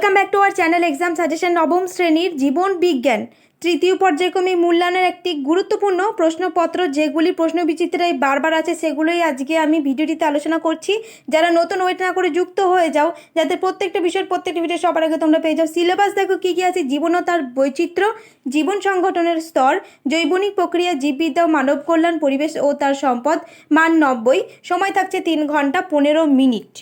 Welcome back to our channel exam suggestion নবম শ্রেণির জীবন বিজ্ঞান তৃতীয় পর্যায়ক্রমিক মূল্যায়নের একটি গুরুত্বপূর্ণ প্রশ্নপত্র যেগুলি প্রশ্ন বিচিত্রায় বারবার আছে সেগুলোই আজকে আমি ভিডিওটিতে আলোচনা করছি যারা নতুন ওয়েট না করে যুক্ত হয়ে যাও যাতে প্রত্যেকটা বিষয়ের প্রত্যেকটা ভিডিও সবার আগে তোমরা পেয়ে যাও সিলেবাস দেখো কী কী আছে জীবন ও তার বৈচিত্র্য জীবন সংগঠনের স্তর জৈবনিক প্রক্রিয়া জীববিদ্যা মানব কল্যাণ পরিবেশ ও তার সম্পদ মান নব্বই সময় থাকছে তিন ঘণ্টা পনেরো মিনিট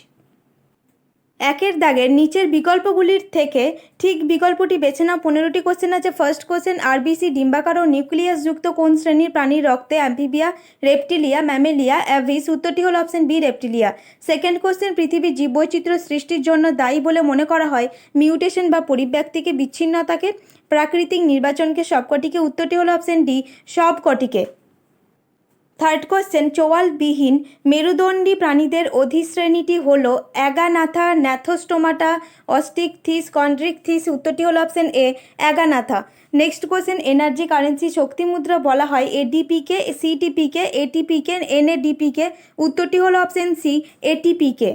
একের দাগের নিচের বিকল্পগুলির থেকে ঠিক বিকল্পটি বেছে নাও। পনেরোটি কোশ্চেন আছে। ফার্স্ট কোশ্চেন আরবিসি ডিম্বাকার ও নিউক্লিয়াস যুক্ত কোন শ্রেণির প্রাণীর রক্তে অ্যাম্পিবিয়া রেপটিলিয়া, ম্যামেলিয়া? অ্যাভিস উত্তরটি হল option B Reptilia. Second question পৃথিবীর জীববৈচিত্র্য সৃষ্টির জন্য দায়ী বলে মনে করা হয়। মিউটেশন বা পরিব্যক্তিকে বিচ্ছিন্নতাকে, প্রাকৃতিক নির্বাচনকে সবকটিকে। উত্তরটি হল অপশন ডি সবকটিকে। থার্ড কোশ্চেন চোয়ালবিহীন মেরুদণ্ডী প্রাণীদের অধিশ্রেণীটি হল অ্যাগানাথা, ন্যাথোস্টোমাটা অস্টিক থিস কন্ড্রিক থিস উত্তরটি হল option A Agnatha. Next question energy currency শক্তি মুদ্রা বলা হয় এডিপিকে সিটিপিকে এটিপিকে এনএডিপিকে উত্তরটি হল অপশন সি এটিপিকে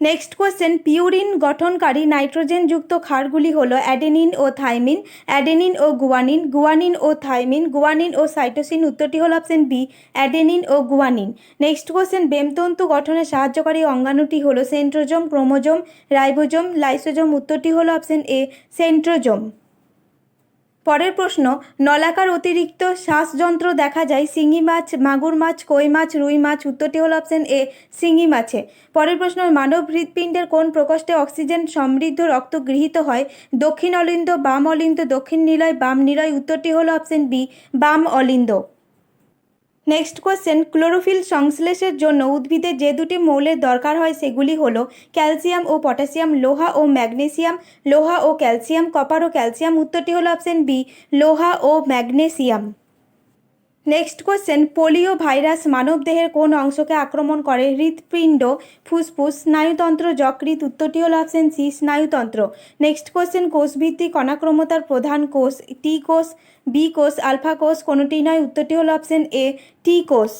নেক্সট কোয়েশ্চেন পিউরিন গঠনকারী নাইট্রোজেনযুক্ত ক্ষারগুলি হলো অ্যাডেনিন ও থাইমিন অ্যাডেনিন ও গুয়ানিন গুয়ানিন ও থাইমিন গুয়ানিন ও সাইটোসিন উত্তরটি হলো অপশন বি অ্যাডেনিন ও গুয়ানিন নেক্সট কোয়েশ্চেন বেমতন্তু গঠনে সাহায্যকারী অঙ্গাণুটি হলো সেন্ট্রোজোম ক্রোমোজোম রাইবোজোম লাইসোজোম উত্তরটি হলো অপশন এ সেন্ট্রোজোম পরের প্রশ্ন, নলাকার অতিরিক্ত শ্বাসযন্ত্র দেখা যায় শিঙি মাছ, মাগুর মাছ, কই মাছ, রুই মাছ, উত্তরটি হল অপশন এ শিঙি মাছে। পরের প্রশ্ন, মানব হৃৎপিণ্ডের কোন প্রকোষ্ঠে অক্সিজেন সমৃদ্ধ রক্ত গৃহীত হয়? দক্ষিণ অলিন্দ, বাম অলিন্দ, দক্ষিণ নিলয়, বাম নিলয়, উত্তরটি হল অপশন বি বাম অলিন্দ। নেক্সট কোশ্চেন ক্লোরোফিল সংশ্লেষের জন্য উদ্ভিদে যে দুটি মৌলের দরকার হয় সেগুলি হল ক্যালসিয়াম ও পটাশিয়াম লোহা ও ম্যাগনেসিয়াম লোহা ও ক্যালসিয়াম কপার ও ক্যালসিয়াম উত্তরটি হলো অপশন বি লোহা ও magnesium next question polio virus মানবদেহের কোন অংশকে আক্রমণ করে? হৃৎপিণ্ড, ফুসফুস, স্নায়ুতন্ত্র যকৃত উত্তরটি হল অপশন সি, স্নায়ুতন্ত্র। নেক্সট কোশ্চেন কোষভিত্তিক অনাক্রমতার প্রধান কোষ, টি কোষ, বি কোষ, আলফা কোষ, কোনোটি নয় উত্তরটি হল অপশন এ, টি কোষ।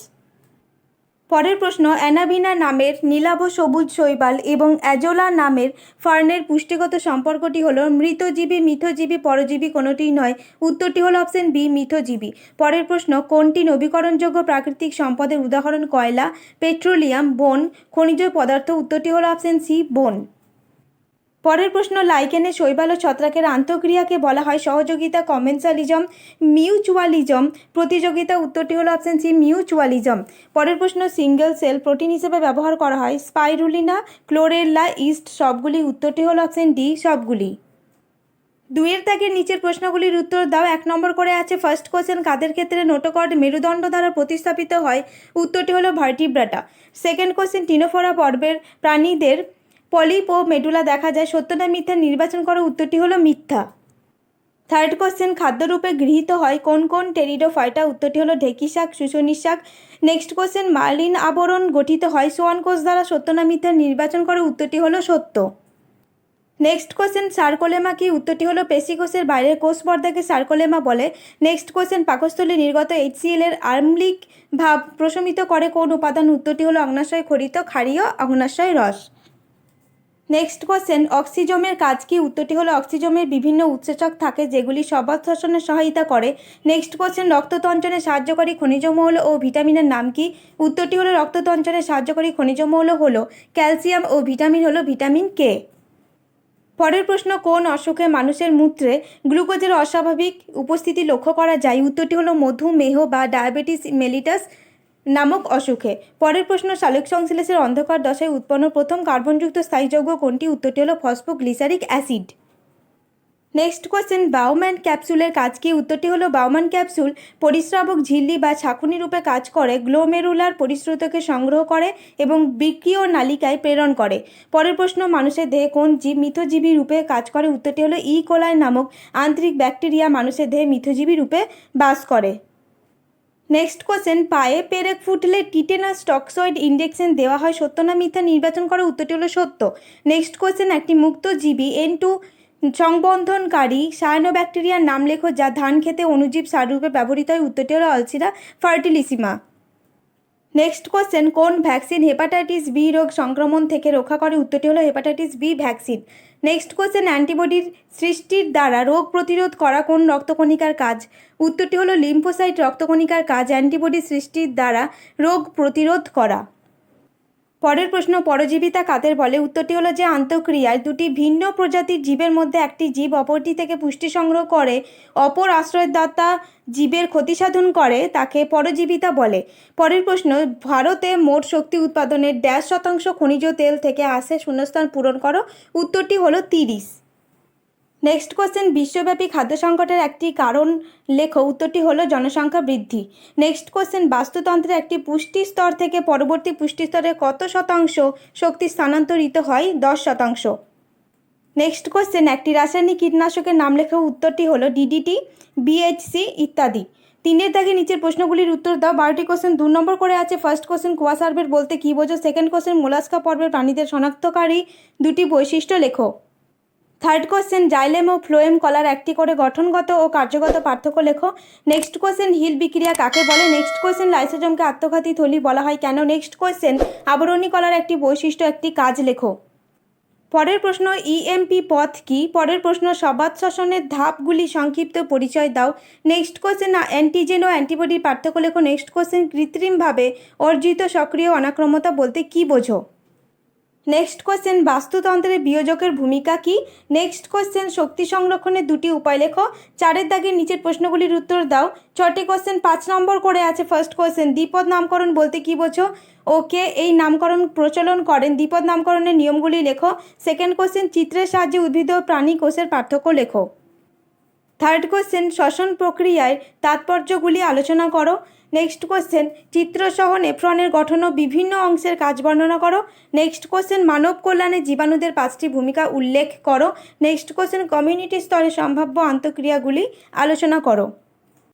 পরের প্রশ্ন, অ্যানাবিনা নামের নীলাভ সবুজ শৈবাল এবং অ্যাজোলা নামের ফার্নের পুষ্টিগত সম্পর্কটি হলো মৃতজীবী, মিথজীবী, পরজীবী কোনোটিই নয়। উত্তরটি হলো অপশন বি, মিথজীবী। পরের প্রশ্ন, কোনটি নবীকরণযোগ্য প্রাকৃতিক সম্পদের উদাহরণ কয়লা, পেট্রোলিয়াম, বন, খনিজ পদার্থ? উত্তরটি হলো অপশন সি, বন। পরের প্রশ্ন, লাইকেনে শৈবাল ও ছত্রাকের আন্তঃক্রিয়াকে বলা হয় সহযোগিতা কমেন্সালিজম, মিউচুয়ালিজম। প্রতিযোগিতা উত্তরটি হলো অপশন সি মিউচুয়ালিজম। পরের প্রশ্ন, সিঙ্গেল সেল প্রোটিন হিসেবে ব্যবহার করা হয় স্পাইরুলিনা ক্লোরেল্লা ইস্ট, সবগুলি। উত্তরটি হলো অপশন ডি সবগুলি। দুইয়ের ত্যাগের নিচের প্রশ্নগুলির উত্তর দাও। এক নম্বর করে আছে ফার্স্ট কোশ্চেন কাদের ক্ষেত্রে নোটোকর্ড মেরুদণ্ড দ্বারা প্রতিস্থাপিত হয়? উত্তরটি হলো ভার্টিব্রাটা। সেকেন্ড কোশ্চেন টিনোফোরা পর্বের প্রাণীদের পলিপ ও মেডুলা দেখা যায়, সত্য না মিথ্যা নির্বাচন করার উত্তরটি হলো মিথ্যা। থার্ড কোশ্চেন খাদ্যরূপে গৃহীত হয় কোন কোন টেরিডোফাইটা উত্তরটি হলো ঢেকি শাক শুশুনি শাক। নেক্সট কোশ্চেন মার্লিন আবরণ গঠিত হয় সোয়ান কোষ দ্বারা সত্য না মিথ্যা নির্বাচন করার উত্তরটি হলো সত্য। নেক্সট কোশ্চেন সার্কোলেমা কি? উত্তরটি হলো পেশিকোষের বাইরের কোষ পর্দাকে সার্কোলেমা বলে। নেক্সট কোশ্চেন পাকস্থলী নির্গত এইচসিএল এর আর্মলিক ভাব প্রশমিত করে কোন উপাদান? উত্তরটি হলো অগ্নাশয় খরিত, ক্ষারীয়, অগ্নাশয় রস। নেক্সট কোশ্চেন অক্সিজমের কাজ কি? উত্তরটি হলো অক্সিজমের বিভিন্ন উৎসেচক থাকে যেগুলি সবাশ্বসনে সহায়তা করে। নেক্সট কোশ্চেন রক্ততঞ্চনে সাহায্যকারী খনিজ মৌল ও ভিটামিনের নাম কি? উত্তরটি হলো, রক্ততঞ্চনে সাহায্যকারী খনিজ মৌল হলো ক্যালসিয়াম ও ভিটামিন হলো ভিটামিন কে। পরের প্রশ্ন, কোন অসুখে মানুষের মূত্রে গ্লুকোজের অস্বাভাবিক উপস্থিতি লক্ষ্য করা যায়? উত্তরটি হলো মধুমেহ বা ডায়াবেটিস, মেলিটাস নামক অসুখে। পরের প্রশ্ন, সালোক সংশ্লেষের অন্ধকার দশায় উৎপন্ন প্রথম কার্বনযুক্ত স্থায়ী যৌগ কোনটি? উত্তরটি হলো phosphoglyceric acid. Next question Bowman ক্যাপসুলের কাজ কি? উত্তরটি হলো বাউম্যান ক্যাপসুল পরিশ্রাবক ঝিল্লি বা ছাঁকুনি রূপে কাজ করে, গ্লোমেরুলার পরিশ্রুতকে সংগ্রহ করে এবং বিক্রিয় নালিকায় প্রেরণ করে। পরের প্রশ্ন, মানুষের দেহে কোন জীব মিথজীবী রূপে কাজ করে? উত্তরটি হলো ই কোলাই নামক আন্তরিক ব্যাকটেরিয়া মানুষের দেহে মিথজীবী রূপে বাস করে। নেক্সট কোশ্চেন পায়ে পেরেক ফুটলে টিটেনাস টক্সয়েড ইঞ্জেকশন দেওয়া হয় সত্য না মিথ্যা নির্বাচন করে উত্তরটি হলো সত্য? নেক্সট কোশ্চেন একটি মুক্তজীবী এন টু সংবন্ধনকারী সায়ানোব্যাকটেরিয়ার নাম লেখো যা ধান খেতে অনুজীব সাররূপে ব্যবহৃত হয়। উত্তরটি হলো অলসিরা ফার্টিলিসিমা। নেক্সট কোশ্চেন কোন ভ্যাকসিন হেপাটাইটিস বি রোগ সংক্রমণ থেকে রক্ষা করে? উত্তরটি হলো hepatitis B vaccine next question অ্যান্টিবডির সৃষ্টির দ্বারা রোগ প্রতিরোধ করা কোন রক্তকণিকার কাজ? উত্তরটি হলো লিম্ফোসাইট রক্তকণিকার কাজ অ্যান্টিবডি সৃষ্টির দ্বারা রোগ প্রতিরোধ করা। পরের প্রশ্ন, পরজীবিতা কাদের বলে? উত্তরটি হলো যে, আন্তঃক্রিয়ায় দুটি ভিন্ন প্রজাতির জীবের মধ্যে একটি জীব অপরটি থেকে পুষ্টি সংগ্রহ করে, অপর আশ্রয়দাতা জীবের ক্ষতি সাধন করে, তাকে পরজীবিতা বলে। পরের প্রশ্ন, ভারতে মোট শক্তি উৎপাদনের ড্যাশ শতাংশ খনিজ তেল থেকে আসে, শূন্যস্থান পূরণ করো। উত্তরটি হলো তিরিশ। নেক্সট কোশ্চেন বিশ্বব্যাপী খাদ্য সংকটের একটি কারণ লেখো, উত্তরটি হলো জনসংখ্যা বৃদ্ধি। নেক্সট কোশ্চেন বাস্তুতন্ত্রের একটি পুষ্টি স্তর থেকে পরবর্তী পুষ্টি স্তরে কত শতাংশ শক্তি স্থানান্তরিত হয়? দশ শতাংশ। নেক্সট কোশ্চেন একটি রাসায়নিক কীটনাশকের নাম লেখো, উত্তরটি হলো ডিডিটি বিএইচসি ইত্যাদি। তিনের দাগে নিচের প্রশ্নগুলির উত্তর দাও। বারোটি কোশ্চেন দু নম্বর করে আছে। ফার্স্ট কোশ্চেন কুয়াশার্ভেট বলতে কী বোঝো? সেকেন্ড কোশ্চেন মোলাস্কা পর্বের প্রাণীদের শনাক্তকারী। দুটি বৈশিষ্ট্য লেখো। থার্ড কোশ্চেন জাইলেম ও ফ্লোয়েম কলার একটি করে গঠনগত ও কার্যগত পার্থক্য লেখো। নেক্সট কোশ্চেন হিল বিক্রিয়া কাকে বলে? নেক্সট কোশ্চেন লাইসোজমকে আত্মঘাতী থলি বলা হয় কেন? নেক্সট কোশ্চেন আবরণী কলার একটি বৈশিষ্ট্য, একটি কাজ লেখো। পরের প্রশ্ন ইএমপি পথ কি? পরের প্রশ্ন, সবাত শ্বসনের ধাপগুলি সংক্ষিপ্ত পরিচয় দাও। নেক্সট কোশ্চেন অ্যান্টিজেন ও অ্যান্টিবডির পার্থক্য লেখো। নেক্সট কোশ্চেন কৃত্রিমভাবে অর্জিত সক্রিয় অনাক্রমতা বলতে কি বোঝো? নেক্সট কোয়েশ্চেন বাস্তুতন্ত্রের বিয়োজকের ভূমিকা কি? নেক্সট কোয়েশ্চেন শক্তি সংরক্ষণের দুটি উপায় লেখো। চারের দাগের নিচের প্রশ্নগুলির উত্তর দাও। ছটি কোয়েশ্চেন পাঁচ নম্বর করে আছে ফার্স্ট কোশ্চেন দ্বিপদ নামকরণ বলতে কি বোঝো? ওকে, এই নামকরণ প্রচলন করেন। দ্বিপদ নামকরণের নিয়মগুলি লেখো। সেকেন্ড কোয়েশ্চেন চিত্রের সাহায্যে উদ্ভিদ ও প্রাণী কোষের পার্থক্য লেখো। থার্ড কোশ্চেন শ্বসন প্রক্রিয়ায় তাৎপর্যগুলি আলোচনা করো। নেক্সট কোশ্চেন চিত্রসহ নেফ্রনের গঠন ও বিভিন্ন অংশের কাজ বর্ণনা করো। নেক্সট কোশ্চেন মানব কল্যাণে জীবাণুদের পাঁচটি ভূমিকা উল্লেখ করো। নেক্সট কোশ্চেন কমিউনিটি স্তরে সম্ভাব্য আন্তঃক্রিয়াগুলি আলোচনা করো।